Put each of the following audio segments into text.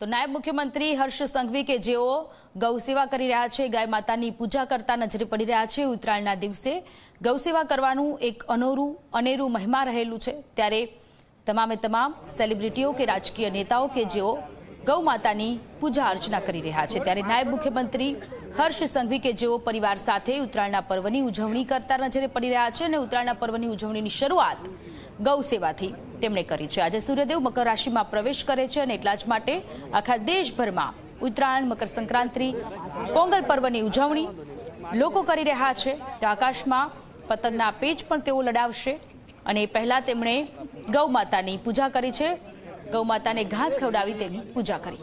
તો નાયબ મુખ્યમંત્રી હર્ષ સંઘવી કે જેઓ ગૌ સેવા કરી રહ્યા છે, ગાય માતાની પૂજા કરતા નજરે પડી રહ્યા છે, ઉત્તરાયણના દિવસે ગૌ સેવા કરવાનું એક અનોરું, અનેરું મહિમા રહેલું છે. ત્યારે તમામે તમામ સેલિબ્રિટીઓ કે રાજકીય નેતાઓ કે જેઓ ગૌ માતાની પૂજા અર્ચના કરી રહ્યા છે. ત્યારે નાયબ મુખ્યમંત્રી હર્ષ સંઘવી કે જેઓ પરિવાર સાથે ઉત્તરાયણના પર્વની ઉજવણી કરતા નજરે પડી રહ્યા છે અને ઉત્તરાયણના પર્વની ઉજવણીની શરૂઆત ગૌ સેવાથી તેમણે કરી છે. આજે સૂર્યદેવ મકર રાશિમાં પ્રવેશ કરે છે અને એટલા જ માટે આખા દેશભરમાં ઉત્તરાયણ, મકર સંક્રાંતિ, પોંગલ પર્વની ઉજવણી લોકો કરી રહ્યા છે. તો આકાશમાં પતંગના પેચ પણ તેઓ લડાવશે અને પહેલાં તેમણે ગૌ માતાની પૂજા કરી છે. ગૌ માતાને ઘાસ ખવડાવી તેની પૂજા કરી.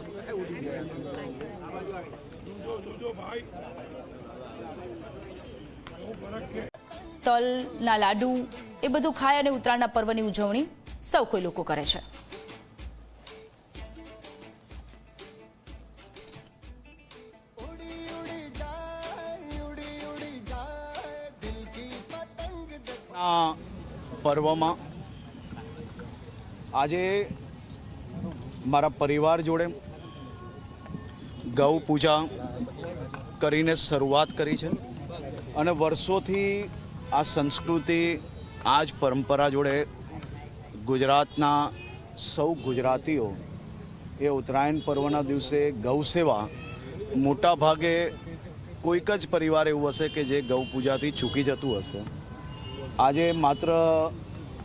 તલના લાડુ એ બધું ખાય અને ઉત્તરાયણના પર્વની ઉજવણી સૌ કોઈ લોકો કરે છે. આ પર્વમાં આજે મારા પરિવાર જોડે ગૌ પૂજા કરીને શરૂઆત કરી છે અને વર્ષોથી આ સંસ્કૃતિ આ જ પરંપરા જોડે ગુજરાતના સૌ ગુજરાતીઓ એ ઉત્તરાયણ પર્વના દિવસે ગૌ સેવા મોટા ભાગે કોઈક જ પરિવાર એવું હશે કે જે ગૌ પૂજાથી ચૂકી જતું હશે. આજે માત્ર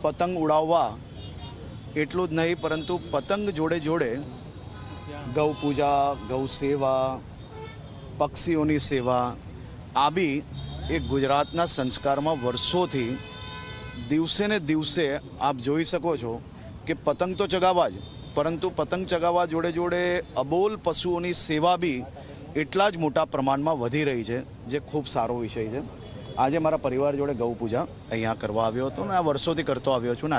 પતંગ ઉડાવવા એટલું જ નહીં, પરંતુ પતંગ જોડે જોડે ગૌ પૂજા, ગૌ સેવા, પક્ષીઓની સેવા, આ બી એ ગુજરાતના સંસ્કારમાં વર્ષોથી દિવસે ને દિવસે આપ જોઈ શકો છો કે પતંગ તો ચગાવવા જ, પરંતુ પતંગ ચગાવવા જોડે જોડે અબોલ પશુઓની સેવા બી એટલા જ મોટા પ્રમાણમાં વધી રહી છે, જે ખૂબ સારો વિષય છે. આજે મારા પરિવાર જોડે ગૌ પૂજા અહીંયા કરવા આવ્યો હતો ને આ વર્ષોથી કરતો આવ્યો છું ને